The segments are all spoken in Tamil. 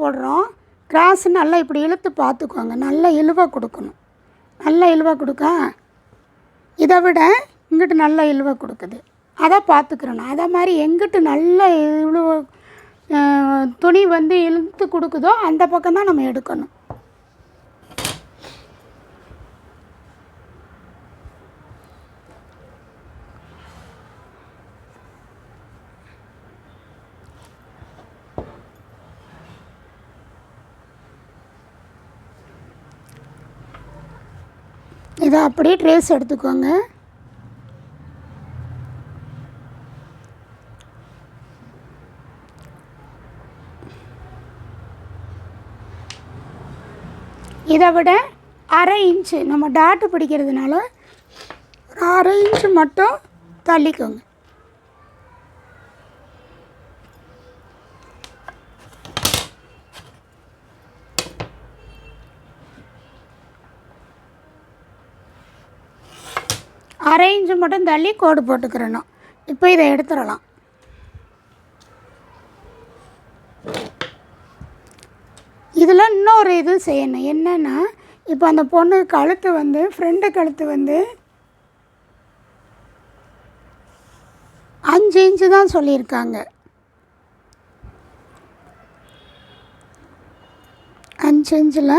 போடுறோம். கிராஸ் நல்லா இப்படி இழுத்து பார்த்துக்கோங்க. நல்லா இழுவாக கொடுக்கணும். நல்லா இழுவாக கொடுக்கா? இதை விட இங்கிட்டு நல்ல இழுவை கொடுக்குது. அதை பார்த்துக்கிறணும். அதை மாதிரி எங்கிட்டு நல்ல இழுவ துணி வந்து இழுத்து கொடுக்குதோ அந்த பக்கம் தான் நம்ம எடுக்கணும். இதை அப்படியே ட்ரேஸ் எடுத்துக்கோங்க. இதை விட அரை இன்ச்சு நம்ம டாட்டு பிடிக்கிறதுனால ஒரு அரை இன்ச்சு மட்டும் தள்ளிக்கோங்க. அரை இன்ச்சு மட்டும் தள்ளி கோடு போட்டுக்கிறணும். இப்போ இதை எடுத்துடலாம். இதில் இன்னொரு இது செய்யணும். என்னென்னா இப்போ அந்த பொண்ணு கழுத்து வந்து ஃப்ரெண்டு கழுத்து வந்து அஞ்சு இன்ச்சு தான் சொல்லியிருக்காங்க. அஞ்சு இன்ச்சில்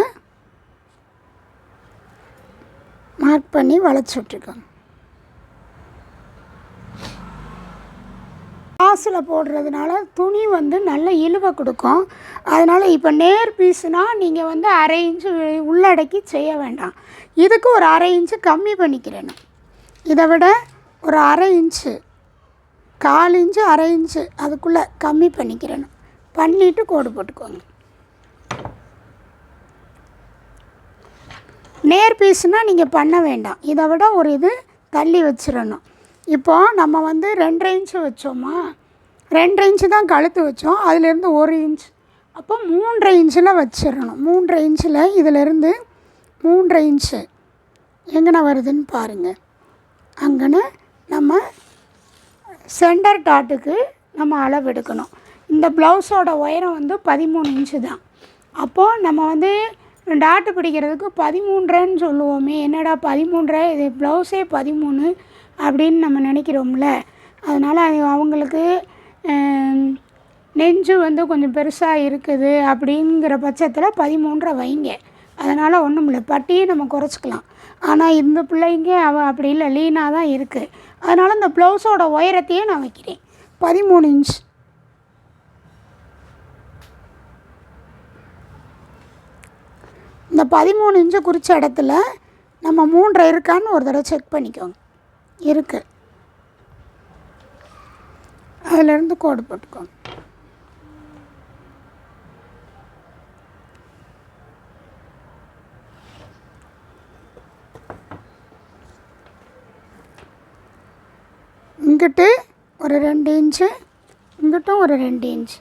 மார்க் பண்ணி வளைச்சி விட்ருக்காங்க காசில் போடுறதுனால துணி வந்து நல்ல இழுவை கொடுக்கும். அதனால் இப்போ நேர் பீஸுனால் நீங்கள் வந்து அரை இன்ச்சு உள்ளடக்கி செய்ய வேண்டாம். இதுக்கு ஒரு அரை இன்ச்சு கம்மி பண்ணிக்கிறணும் இதை விட ஒரு அரை இன்ச்சு கால் இன்ச்சு அரை இன்ச்சு அதுக்குள்ளே கம்மி பண்ணிக்கிறணும் பண்ணிவிட்டு கோடு போட்டுக்கோங்க. நேர் பீஸ்னால் நீங்கள் பண்ண வேண்டாம். இதை விட ஒரு இது தள்ளி வச்சிடணும். இப்போ நம்ம வந்து ரெண்டரை இன்ச்சு வச்சோமா? ரெண்டு இன்ச்சு தான் கழுத்து வச்சோம். அதுலேருந்து ஒரு இன்ச் அப்போ மூன்றரை இன்ச்சில் வச்சிடணும். மூன்றரை இன்ச்சில் இதிலேருந்து மூன்றரை இன்ச்சு எங்கன வருதுன்னு பாருங்கள் அங்கன நம்ம சென்டர் டாட்டுக்கு நம்ம அளவு எடுக்கணும். இந்த ப்ளவுஸோட உயரம் வந்து பதிமூணு இன்ச்சு தான். அப்போது நம்ம வந்து டாட்டு பிடிக்கிறதுக்கு பதிமூன்றரைன்னு சொல்லுவோமே. என்னடா பதிமூன்றரை? இது ப்ளவுஸே பதிமூணு அப்படின்னு நம்ம நினைக்கிறோம்ல. அதனால் அது அவங்களுக்கு நெஞ்சு வந்து கொஞ்சம் பெருசாக இருக்குது அப்படிங்கிற பட்சத்தில் பதிமூன்றரை வைங்க. அதனால் ஒன்றும் இல்லை பட்டியை நம்ம குறைச்சிக்கலாம். ஆனால் இந்த பிள்ளைங்க அவ அப்படி இல்லை லீனாக தான் இருக்குது அதனால் இந்த ப்ளவுஸோட உயரத்தையே நான் வைக்கிறேன். பதிமூணு இன்ச். இந்த பதிமூணு இன்ச்சு குறித்த இடத்துல நம்ம மூன்றரை இருக்கான்னு ஒரு தடவை செக் பண்ணிக்கோங்க. இருக்குது அதிலேருந்து கோடு போட்டுக்கோங்க இங்கிட்டு ஒரு ரெண்டு இன்ச்சு இங்கிட்டும் ஒரு ரெண்டு இன்ச்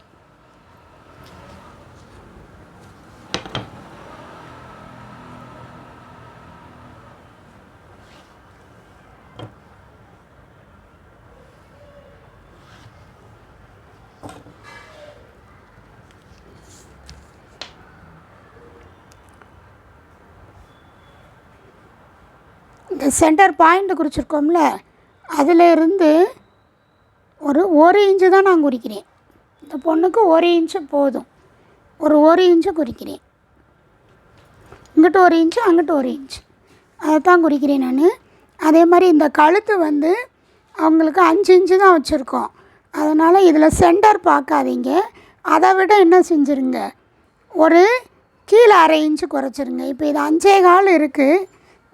இந்த சென்டர் பாயிண்ட் குறிச்சிருக்கோம்ல அதில் இருந்து ஒரு ஒரு இன்ச்சு தான் நான் குறிக்கிறேன். இந்த பொண்ணுக்கு ஒரு இன்ச்சு போதும். ஒரு ஒரு இன்ச்சு குறிக்கிறேன். இங்கிட்டு ஒரு இன்ச்சு அங்கிட்டு ஒரு இன்ச்சு அதை தான் குறிக்கிறேன் நான். அதே மாதிரி இந்த கழுத்து வந்து அவங்களுக்கு அஞ்சு இன்ச்சு தான் வச்சுருக்கோம். அதனால் இதில் சென்டர் பார்க்காதீங்க. அதை விட என்ன செஞ்சுருங்க? ஒரு கீழே அரை இன்ச்சு குறைச்சிருங்க. இப்போ இது அஞ்சே கால் இருக்குது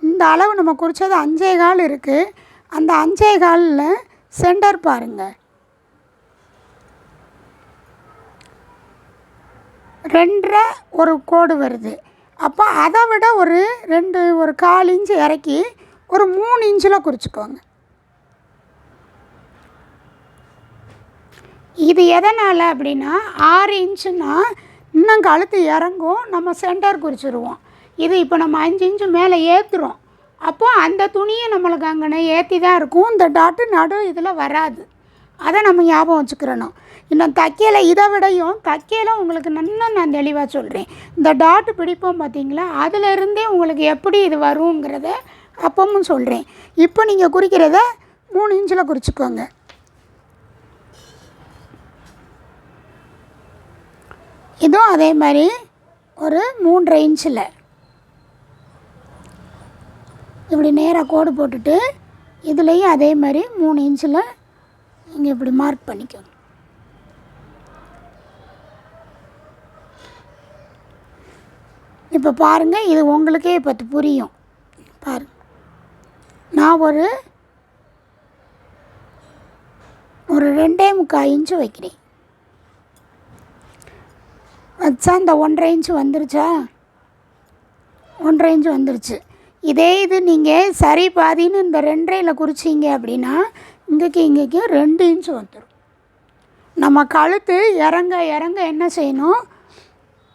இந்த அளவு நம்ம குறித்தது அஞ்சே கால் இருக்குது அந்த அஞ்சே காலில் சென்டர் பாருங்கள் ரெண்டரை ஒரு கோடு வருது. அப்போ அதை விட ஒரு ரெண்டு ஒரு கால் இன்ச்சு இறக்கி ஒரு மூணு இன்ச்சில் குறிச்சிக்கோங்க. இது எதனால் அப்படின்னா ஆறு இன்ச்சுன்னா இன்னும் கழுத்து இறங்கும் நம்ம சென்டர் குறிச்சிருவோம். இது இப்போ நம்ம அஞ்சு இன்ச்சு மேலே ஏற்றுறோம் அப்போது அந்த துணியை நம்மளுக்கு அங்கனே ஏற்றி தான் இருக்கும். இந்த டாட்டு நடு இதில் வராது. அதை நம்ம ஞாபகம் வச்சுக்கிறணும். இன்னும் தைக்கையில் இதை விடையும் தைக்கையில் உங்களுக்கு நல்லா நான் தெளிவாக சொல்கிறேன் இந்த டாட்டு பிடிப்போம் பார்த்தீங்களா அதிலிருந்தே உங்களுக்கு எப்படி இது வருங்கிறத அப்பவும் சொல்கிறேன் இப்போ நீங்கள் குறிக்கிறத மூணு இன்ச்சில் குறிச்சிக்கோங்க. இதுவும் அதே மாதிரி ஒரு மூன்றரை இன்ச்சில். இப்படி நேராக கோடு போட்டுட்டு இதுலேயும் அதே மாதிரி மூணு இன்ச்சில் இங்கே இப்படி மார்க் பண்ணிக்கோங்க. இப்போ பாருங்கள் இது உங்களுக்கே இப்போ புரியும். பாருங்க. நான் ஒரு ஒரு ரெண்டே முக்கால் இன்ச்சு வைக்கிறேன். வச்சா இந்த ஒன்றரை இன்ச்சு வந்துருச்சா? ஒன்றரை இன்ச்சு வந்துருச்சு. இதே இது நீங்கள் சரி பாதின்னு இந்த ரெண்டரையில் குறிச்சிங்க அப்படின்னா இங்கேக்கு இங்கேக்கும் ரெண்டு இன்ச்சு வந்துடும் நம்ம கழுத்து இறங்க இறங்க என்ன செய்யணும்?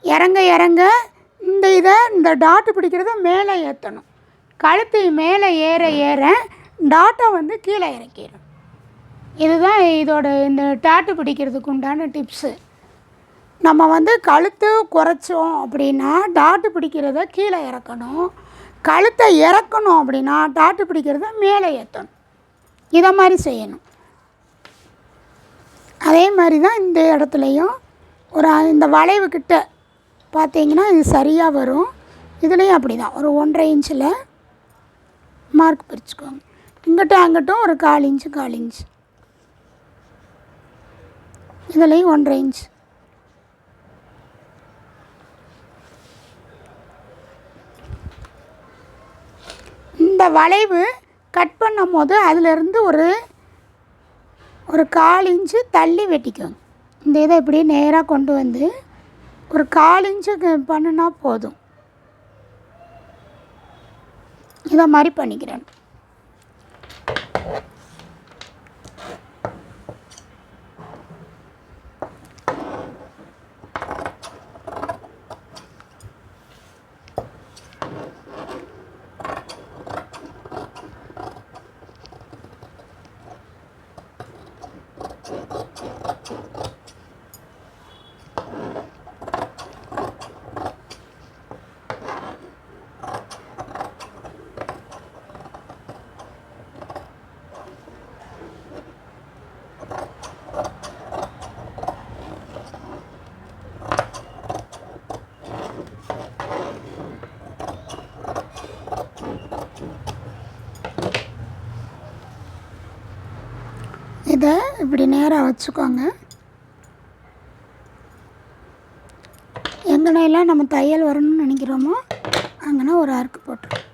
இறங்க இறங்க இந்த இதை இந்த டாட்டு பிடிக்கிறத மேலே ஏற்றணும் கழுத்து மேலே ஏற ஏற டாட்டை வந்து கீழே இறக்கிடும் இதுதான் இதோட இந்த டாட்டு பிடிக்கிறதுக்கு உண்டான டிப்ஸு நம்ம வந்து கழுத்து குறைச்சோம் அப்படின்னா டாட்டு பிடிக்கிறத கீழே இறக்கணும். கழுத்தை இறக்கணும் அப்படின்னா டாட்டு பிடிக்கிறத மேலே ஏற்றணும். இதை மாதிரி செய்யணும். அதே மாதிரி தான் இந்த இடத்துலையும் ஒரு இந்த வளைவு கிட்ட பார்த்தீங்கன்னா இது சரியாக வரும். இதுலேயும் அப்படி தான். ஒரு ஒன்றரை இன்ச்சில் மார்க் பிரிச்சுக்கோங்க. இங்கிட்டும் அங்கிட்டும் ஒரு கால் இன்ச்சு கால் இன்ச்சு. இதுலேயும் ஒன்றரை இன்ச் இந்த வளைவு கட் பண்ணும் போது அதிலிருந்து ஒரு ஒரு கால் இன்ச்சு தள்ளி வெட்டிக்கோங்க. இந்த இதை இப்படி நேராக கொண்டு வந்து ஒரு கால் இன்ச்சு க- பண்ணுனா போதும். இதை மாதிரி பண்ணிக்கிறேன் இதை இப்படி நேராக வச்சுக்கோங்க. எங்கனையெல்லாம் நம்ம தையல் வரணும்னு நினைக்கிறோமோ அங்கேனா ஒரு அறுக்கு போட்டுருவோம்